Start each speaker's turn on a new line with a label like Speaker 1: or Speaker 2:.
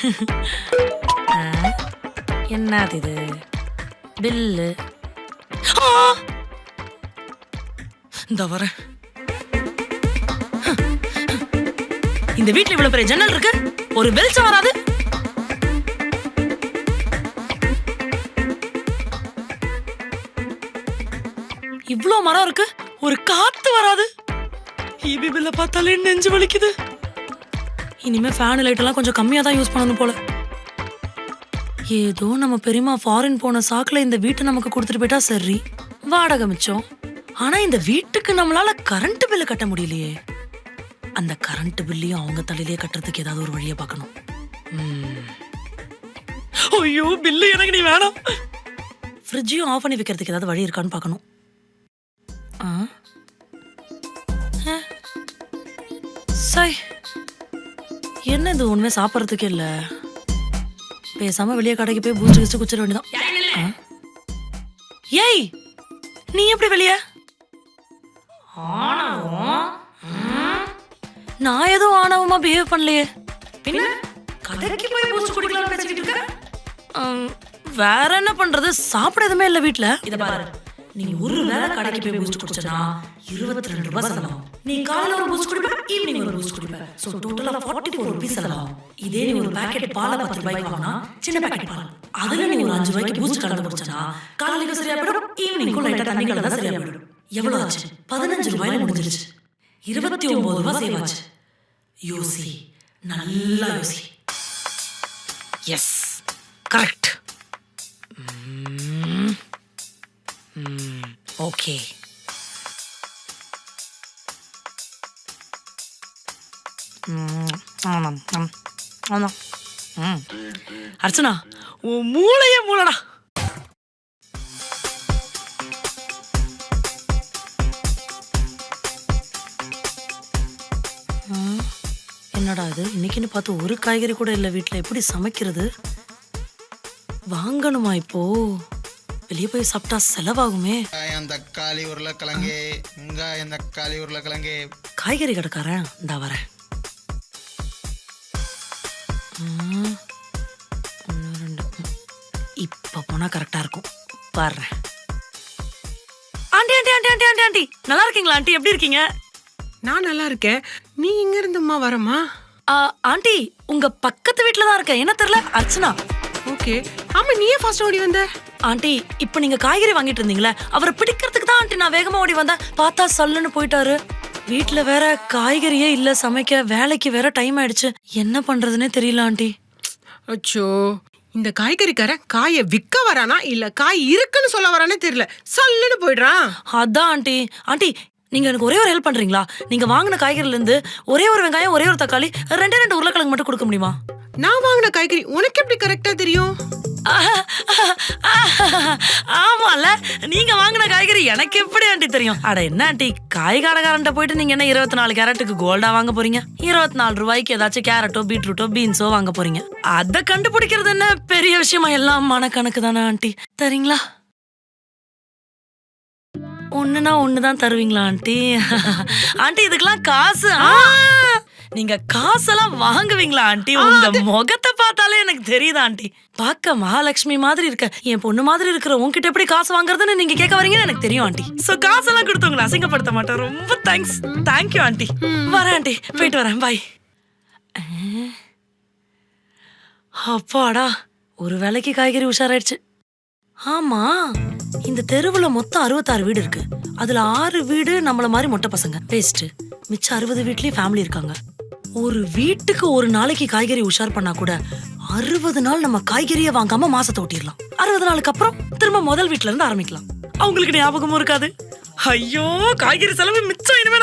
Speaker 1: என்னது இது பில்லு. இந்த வர இந்த வீட்டுல இவ்வளவு பெரிய ஜன்னல் இருக்கு? ஒரு வெளிச்சம் வராது. இவ்வளவு மரம் இருக்கு? ஒரு காத்து வராது. ஈபி பில்ல பார்த்தாலே நெஞ்சு வலிக்குது. இனிமே ஃபேன் லைட் எல்லாம் கொஞ்சம் கம்மியா தான் யூஸ் பண்ணணும் போல. ஏதோ நம்ம பெரியம்மா ஃபாரின் போன சாக்குல இந்த வீட்டை நமக்கு கொடுத்துட்டு போயிட்டா சரி. வாடகை மிச்சம். ஆனா இந்த வீட்டுக்கு நம்மளால கரண்ட் பில்லு கட்ட முடியலையே. அந்த கரண்ட் பில்லையும் அவங்க தலையிலே கட்டுறதுக்கு ஏதாவது ஒரு வழியை பார்க்கணும். ஐயோ பில்லு எனக்கு நீ வேணாம். ஃப்ரிட்ஜையும் ஆஃப் பண்ணி வைக்கிறதுக்கு ஏதாவது வழி இருக்கான்னு பார்க்கணும். ஆ? ஆ. சை. என்ன இது ஒண்ணுமே சாப்பிட்றதுக்கே இல்ல? பேசாம வெளியே கடைக்கு போய் பூச்சி கிச்சு குச்சிட வேண்டியதான்? ஏய் நீ எப்படி வெளிய? நான் எதுவும் ஆணவமா பிஹேவ் பண்ணலையே. பின்ன? கடைக்கு போய் பூச்சி குடிக்கலாம்னு பேசிக்கிட்டு இருக்க? ஆம், வேற என்ன பண்றது? சாப்பிட எதுவுமே இல்ல வீட்ல. இத பாரு. நீ ஒரு வேளை கடைக்கு போய் பூஸ்ட் குடிச்சனா இருபத்தி ரெண்டு ரூபாய் செலவாகும். நீ காலையில ஒரு பூஸ்ட் குடிப்ப ஈவினிங் ஒரு பூஸ்ட் குடிப்ப. சோ டோட்டலா ஃபார்ட்டி ஃபோர் ருபீஸ் செலவாகும். இதே நீ ஒரு பாக்கெட் பால பத்து ரூபாய்க்கு வாங்கினா சின்ன பேக்கெட் பால். அதுல நீ ஒரு அஞ்சு ரூபாய்க்கு பூஸ்ட் கலந்து குடிச்சனா காலையில சரியா போயிடும் ஈவினிங்கும் லைட்டா தண்ணி கலந்தா சரியா போயிடும் எவ்வளவு ஆச்சு? பதினஞ்சு ரூபாயில முடிஞ்சிருச்சு. இருபத்தி ஒன்பது ரூபாய் சேவாச்சு. யோசி. நல்லா யோசி. Yes correct okay mm, mm, mm, Archana உன் மூளையே மூளடா. என்னடா இது? இன்னைக்குன்னு பார்த்து ஒரு காய்கறி கூட இல்லை வீட்டில் எப்படி சமைக்கிறது? வாங்கணுமா இப்போ? வெளியே போய் சாப்பிட்டா செலவாகுமே?
Speaker 2: வெங்காயம் தக்காளி உருளைக்கிழங்கு வெங்காயம் தக்காளி உருளைக்கிழங்கு.
Speaker 1: காய்கறி கடைக்காரன் இந்தா வரேன். ம், ஒண்ணு, ரெண்டு, ம். இப்ப போனா கரெக்டா இருக்கும். பாடுறேன் aunty aunty aunty aunty aunty aunty. நல்லா இருக்கீங்களா ஆண்டி? எப்படி இருக்கீங்க?
Speaker 3: நான் நல்லா இருக்கேன். நீ எங்க இருந்துமா வரமா?
Speaker 1: ஆ, ஆண்டி உங்க பக்கத்து வீட்ல தான் இருக்கேன். என்ன தெரியல? அர்ச்சனா.
Speaker 3: ஓகே. ஆமா நீயே ஃபாஸ்ட் ஓடி வந்த?
Speaker 1: ஆண்டி இப்ப நீங்க காய்கறி வாங்கிட்டு இருந்தீங்களே அவரை பிடிக்கிறதுக்கு தான் ஆண்டி நான் வேகமா ஓடி வந்தேன். பார்த்தா சல்லுன்னு போயிட்டாரு. வீட்ல வேற காய்கறியே இல்ல சமைக்க வேலைக்கு வேற டைம் ஆயிடுச்சு. என்ன பண்றதுன்னே தெரியல ஆண்டி.
Speaker 3: அச்சோ. இந்த காய்கறிக்காரன் காயை விற்க வரானா இல்ல காய் இருக்குன்னு சொல்ல வரானே தெரியல. சல்லுன்னு போயிடுறான்.
Speaker 1: அதான் ஆண்டி. ஆண்டி நீங்க எனக்கு ஒரே ஒரு ஹெல்ப் பண்றீங்களா? நீங்க வாங்கின காய்கறில இருந்து ஒரே ஒரு வெங்காயம் ஒரே ஒரு தக்காளி ரெண்டே ரெண்டு உருளைக்கிழங்கு மட்டும் கொடுக்க முடியுமா?
Speaker 3: நான் வாங்கின காய்கறி உனக்கு எப்படி கரெக்டா தெரியும்?
Speaker 1: ஆமால நீங்க வாங்கின காய்கறி எனக்கு எப்படி ஆண்டி தெரியும்? அட என்ன ஆண்டி காய்கடைக்காரன்ட்ட போயிட்டு நீங்க என்ன இருபத்தி நாலு கேரட்டுக்கு கோல்டா வாங்க போறீங்க? இருபத்தி நாலு ரூபாய்க்கு ஏதாச்சும் கேரட்டோ பீட்ரூட்டோ பீன்ஸோ வாங்க போறீங்க? அத கண்டுபிடிக்கிறது என்ன பெரிய விஷயமா? எல்லாம் மனக்கணக்கு தானே ஆண்டி. தரீங்களா ஒண்ணுனா ஒண்ணுதான் தருவீங்களா ஆண்டி? ஆண்டி இதுக்கெல்லாம் காசு ஆ! நீங்க காசெல்லாம் வாங்குவீங்களா ஆண்டி? உங்க முகத்தை பார்த்தாலே எனக்கு தெரியுது ஆண்டி. பார்க்க மகாலட்சுமி மாதிரி இருக்க என் பொண்ணு மாதிரி இருக்கிற உன்கிட்ட எப்படி காசு வாங்குறதுன்னு நீங்க கேட்க வரீங்கன்னு எனக்கு தெரியும் ஆண்டி. சோ காசெல்லாம் கொடுத்தவங்களை அசிங்கப்படுத்த மாட்டேன். ரொம்ப தேங்க்ஸ் தேங்க்யூ ஆண்டி. வரேன் ஆண்டி. போயிட்டு வரேன். பாய் அப்பாடா ஒரு வேலைக்கு காய்கறி உஷாராயிடுச்சு. ஆமா இந்த தெருவுல மொத்தம் அறுபத்தாறு வீடு இருக்கு. அதுல ஆறு வீடு நம்மள மாதிரி மொட்டை பசங்க. வேஸ்ட் மிச்சம் அறுபது வீட்லயும் ஃபேமிலி இருக்காங்க. ஒரு வீட்டுக்கு ஒரு நாளைக்கு காய்கறி உஷார் பண்ணா கூட அறுபது நாள் நம்ம காய்கறியை வாங்காம மாசத்தை ஓட்டிடலாம் அறுபது நாளுக்கு அப்புறம் திரும்ப முதல் வீட்டுல இருந்து ஆரம்பிக்கலாம். அவங்களுக்கு ஞாபகமும் இருக்காது. ஐயோ காய்கறி செலவு மிச்சம் இனிமே